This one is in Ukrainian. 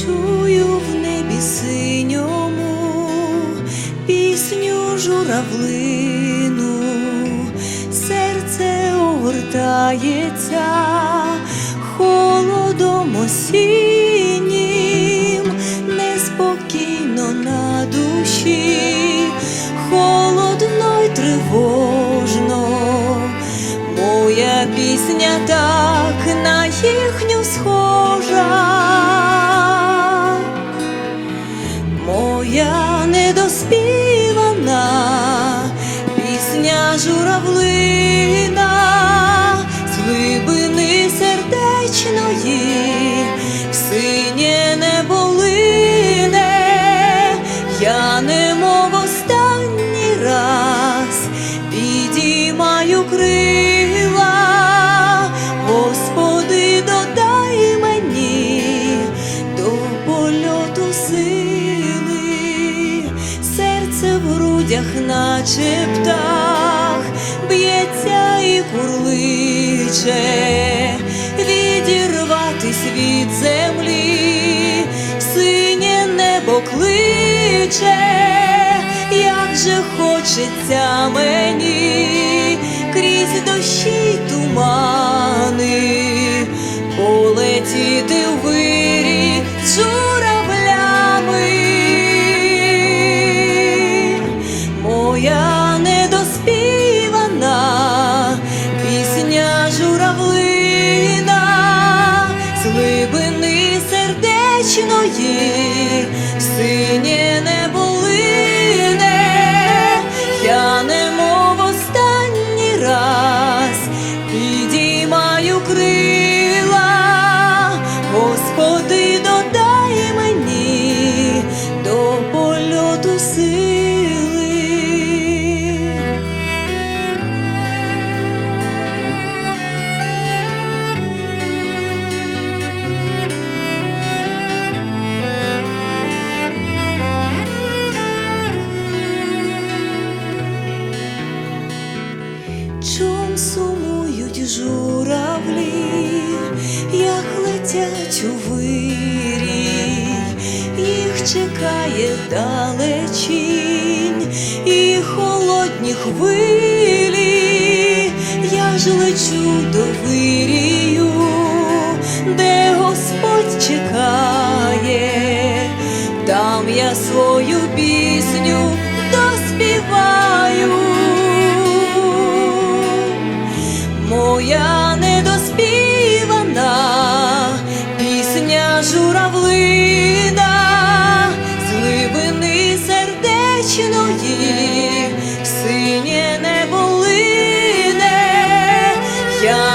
Чую в небі синьому пісню журавлину, серце огортається холодом осіннім, неспокійно на душі, холодно й тривожно. Моя пісня так на їхню схожа. Моя недоспівана пісня журавлина з глибини сердечної синє не болине, я немов останній грудях, наче птах, б'ється і курличе, відірватись від землі, синє небо кличе, як же хочеться мені крізь дощі й сердечної журавлі, як летять у вирій, їх чекає далечінь і холодні хвилі, я ж лечу до вирію, де Господь чекає, там я свою пісню Моя недоспівана пісня журавлина з глибини сердечної синє небо лине, я